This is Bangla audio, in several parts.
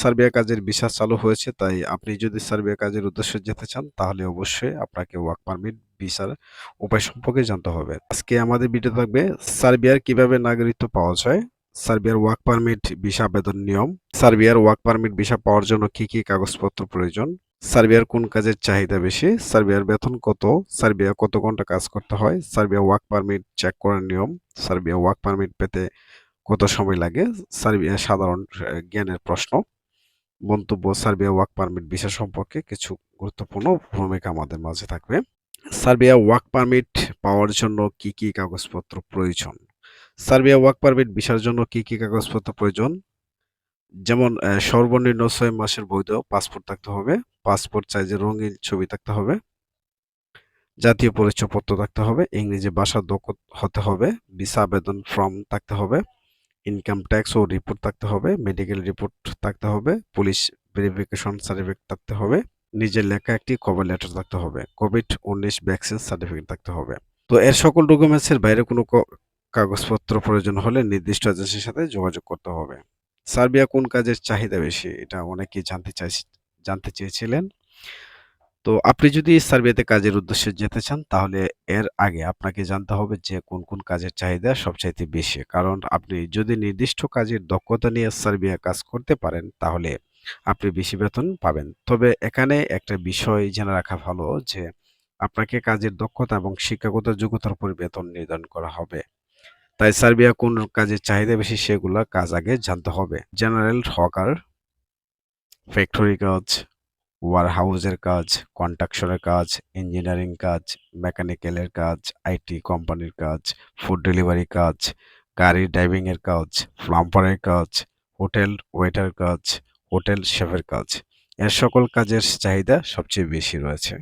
সার্বিয়া কাজের ভিসা চালু হয়েছে, তাই আপনি যদি সার্বিয়া কাজের উদ্দেশ্যে যেতে চান, তাহলে অবশ্যই আপনাকে ওয়ার্ক পারমিট, ভিসার উপায় সম্পর্কে জানতে হবে। আজকে আমাদের ভিডিও থাকবে সার্বিয়ার কীভাবে নাগরিকত্ব পাওয়া যায়, সার্বিয়ার ওয়ার্ক পারমিট, ভিসা আবেদন নিয়ম, সার্বিয়ার ওয়ার্ক পারমিট, ভিসা পাওয়ার জন্য কি কি কাগজপত্র প্রয়োজন, সার্বিয়ার কোন কাজের চাহিদা বেশি, সার্বিয়ার বেতন কত, সার্বিয়া কত ঘণ্টা কাজ করতে হয়, সার্বিয়া ওয়ার্ক পারমিট চেক করার নিয়ম, সার্বিয়া ওয়ার্ক পারমিট পেতে কত সময় লাগে, সার্বিয়া সাধারণ জ্ঞানের প্রশ্ন। মন্তব্য, সার্বিয়া ওয়ার্ক পারমিট ভিসা সম্পর্কে কিছু গুরুত্বপূর্ণ ভূমিকা আমাদের মাঝে থাকবে। সার্বিয়া ওয়ার্ক পারমিট পাওয়ার জন্য কি কি কাগজপত্র প্রয়োজন? সার্বিয়া ওয়ার্ক পারমিট ভিসার জন্য কি কি কাগজপত্র প্রয়োজন? যেমন সর্বনিম্ন ছয় মাসের বৈধ পাসপোর্ট থাকতে হবে, পাসপোর্ট সাইজের রঙিন ছবি থাকতে হবে, জাতীয় পরিচয়পত্র থাকতে হবে, ইংরেজি ভাষা দক্ষ হতে হবে, ভিসা আবেদন ফর্ম থাকতে হবে ইনকাম ট্যাক্স ও রিপোর্ট থাকতে হবে মেডিকেল রিপোর্ট থাকতে হবে পুলিশ ভেরিফিকেশন সার্টিফিকেট থাকতে হবে, নিজের লেখা একটি কভার লেটার থাকতে হবে কোভিড উনিশ ভ্যাকসিন সার্টিফিকেট থাকতে হবে। তো এর সকল ডকুমেন্টসের বাইরে কোনো কাগজপত্র প্রয়োজন হলে নির্দিষ্ট এজেন্সির সাথে যোগাযোগ করতে হবে। সার্বিয়া কোন কাজের চাহিদা বেশি? এটা অনেকেই জানতে চাই জানতে চেয়েছিলেন। তো আপনি যদি সার্বিয়াতে কাজের উদ্দেশ্যে যেতে চান, তাহলে এর আগে আপনাকে জানতে হবে যে কোন কোন কাজের চাহিদা সবচাইতে বেশি। কারণ আপনি যদি নির্দিষ্ট কাজের দক্ষতা নিয়ে সার্বিয়া কাজ করতে পারেন, তাহলে আপনি বেশি বেতন পাবেন। তবে এখানে একটা বিষয় জেনে রাখা ভালো যে আপনাকে কাজের দক্ষতা এবং শিক্ষাগত যোগ্যতার উপর বেতন নির্ধারণ করা হবে। তাই সার্বিয়া কোন কাজের চাহিদা বেশি সেগুলা কাজ আগে জানতে হবে। জেনারেল হকার, ফ্যাক্টরি কাজ ওয়ার হাউসের কাজ কন্ট্রাকশনের কাজ ইঞ্জিনিয়ারিং কাজ মেকানিক্যালের কাজ আইটি কোম্পানির কাজ ফুড ডেলিভারি কাজ, গাড়ি ড্রাইভিংয়ের কাজ প্লাম্পারের কাজ হোটেল ওয়েটার কাজ হোটেল শেফের কাজ। এর সকল কাজের চাহিদা সবচেয়ে বেশি রয়েছে।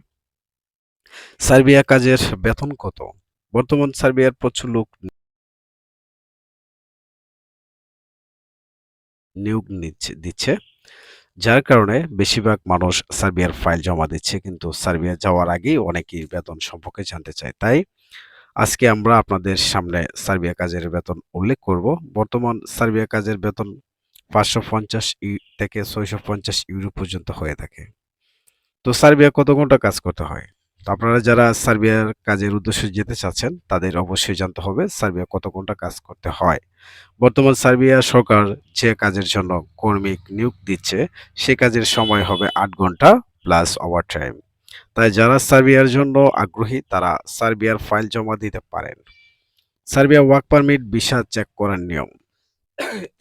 সার্বিয়া কাজের বেতন কত? বর্তমান সার্বিয়ার প্রচুর লোক নিয়োগ দিচ্ছে। যার কারণে বেশিরভাগ মানুষ সার্বিয়ার ফাইল জমা দিচ্ছে, কিন্তু সার্বিয়া যাওয়ার আগেই অনেকেই বেতন সম্পর্কে জানতে চায়। তাই আজকে আমরা আপনাদের সামনে সার্বিয়া কাজের বেতন উল্লেখ করব। বর্তমান সার্বিয়া কাজের বেতন পাঁচশো পঞ্চাশ থেকে ছয়শো পঞ্চাশ ইউরো পর্যন্ত হয়ে থাকে। তো সার্বিয়া কত ঘণ্টা কাজ করতে হয়? তো আপনারা যারা সার্বিয়ার কাজের উদ্দেশ্যে যেতে চাচ্ছেন, তাদের অবশ্যই জানতে হবে সার্বিয়া কত ঘণ্টা কাজ করতে হয়। বর্তমান সার্বিয়া সরকার যে কাজের জন্য কর্মী নিয়োগ দিচ্ছে, সে কাজের সময় হবে আট ঘণ্টা প্লাস ওভার টাইম তাই যারা সার্বিয়ার জন্য আগ্রহী, তারা সার্বিয়ার ফাইল জমা দিতে পারেন। Serbia work permit visa check করার নিয়ম।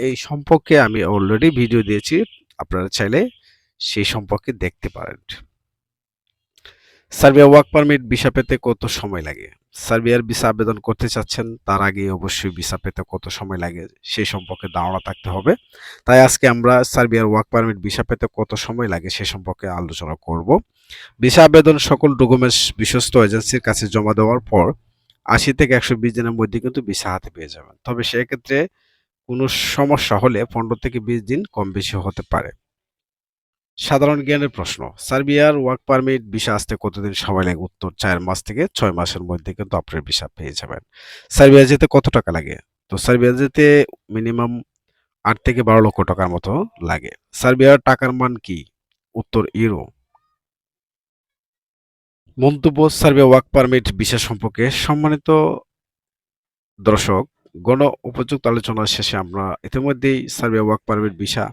এই সম্পর্কে আমি অলরেডি ভিডিও দিয়েছি, আপনারা চাইলে সেই সম্পর্কে দেখতে পারেন। সার্বিয়া ওয়ার্ক পারমিট, ভিসা পেতে কত সময় লাগে? সার্বিয়ার ভিসা আবেদন করতে চাচ্ছেন, তার আগে অবশ্যই ভিসা পেতে কত সময় লাগে? সেই সম্পর্কে ধারণা থাকতে হবে। তাই আজকে আমরা সার্বিয়ার ওয়ার্ক পারমিট, ভিসা পেতে কত সময় লাগে সে সম্পর্কে আলোচনা করব। ভিসা আবেদন সকল ডকুমেন্টস বিশ্বস্ত এজেন্সির কাছে জমা দেওয়ার পর আশি থেকে একশো বিশ দিনের মধ্যে কিন্তু ভিসা হাতে পেয়ে যাবেন। তবে সেক্ষেত্রে কোনো সমস্যা হলে পনেরো থেকে বিশ দিন কম বেশি হতে পারে। সাধারণ জ্ঞানের প্রশ্ন। সার্বিয়ার ওয়ার্ক পারমিট ভিসা আসতে কতদিন সময় লাগে? উত্তর, চার মাস থেকে ছয় মাসের মধ্যে কিন্তু আপনার ভিসা পেয়ে যাবেন। সার্বিয়া যেতে কত টাকা লাগে? তো সার্বিয়া যেতে মিনিমাম আট থেকে বারো লক্ষ টাকার মতো লাগে। সার্বিয়ার টাকার মান কি? উত্তর, ইউরো। মন্তব্য, সার্বিয়া ওয়ার্ক পারমিট ভিসা সম্পর্কে সম্মানিত দর্শক গণ উপযুক্ত আলোচনা শেষে আমরা ইতিমধ্যেই Serbia work permit visa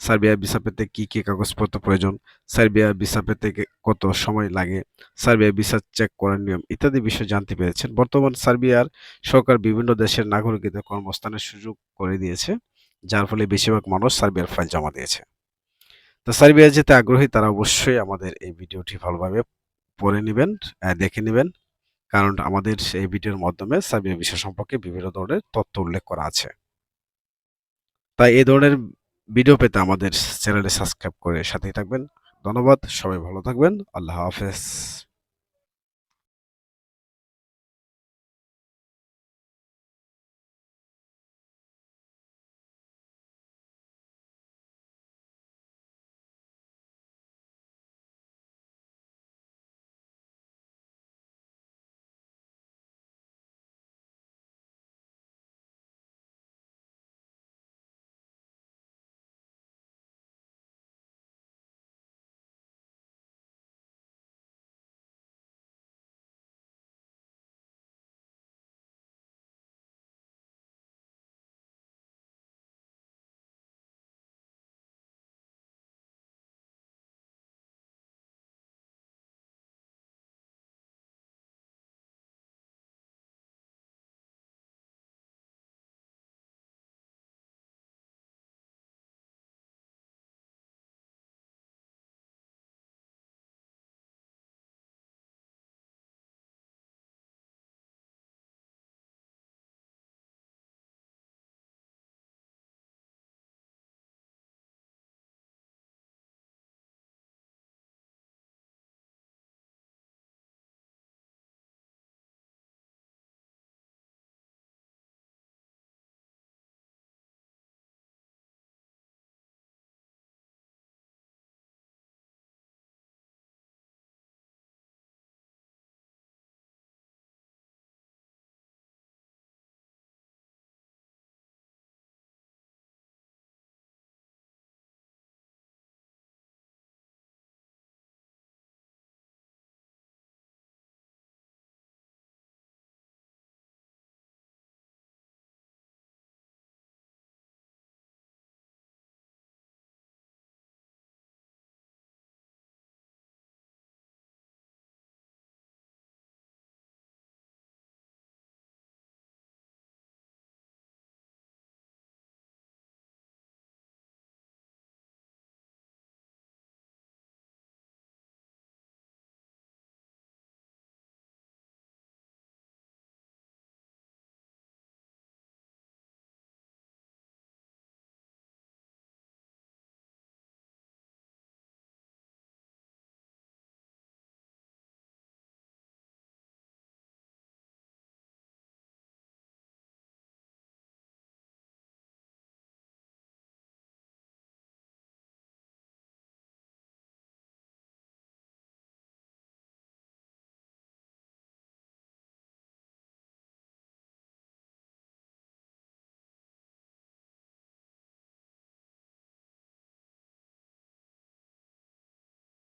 Serbia visa পেতে কী কি কাগজপত্র প্রয়োজন? সার্বিয়া ভিসা পেতে কত সময় লাগে? সার্বিয়া ভিসা চেক করার নিয়ম ইত্যাদি বিষয় জানতে পেরেছেন। বর্তমান সার্বিয়ার সরকার বিভিন্ন দেশের নাগরিকদের কর্মস্থানের সুযোগ করে দিয়েছে, যার ফলে বেশিরভাগ মানুষ সার্বিয়ার ফাইল জমা দিয়েছে। তো সার্বিয়া যেতে আগ্রহী তারা অবশ্যই আমাদের এই ভিডিওটি ভালোভাবে পড়ে নেবেন দেখে নেবেন। কারণ আমাদের এই ভিডিওর মাধ্যমে সার্বিয়া বিষয় সম্পর্কে বিভিন্ন ধরনের তথ্য উল্লেখ করা আছে। তাই এই ধরনের ভিডিও পেতে আমাদের চ্যানেলে সাবস্ক্রাইব করে সাথেই থাকবেন। ধন্যবাদ সবাই ভালো থাকবেন। আল্লাহ হাফেজ।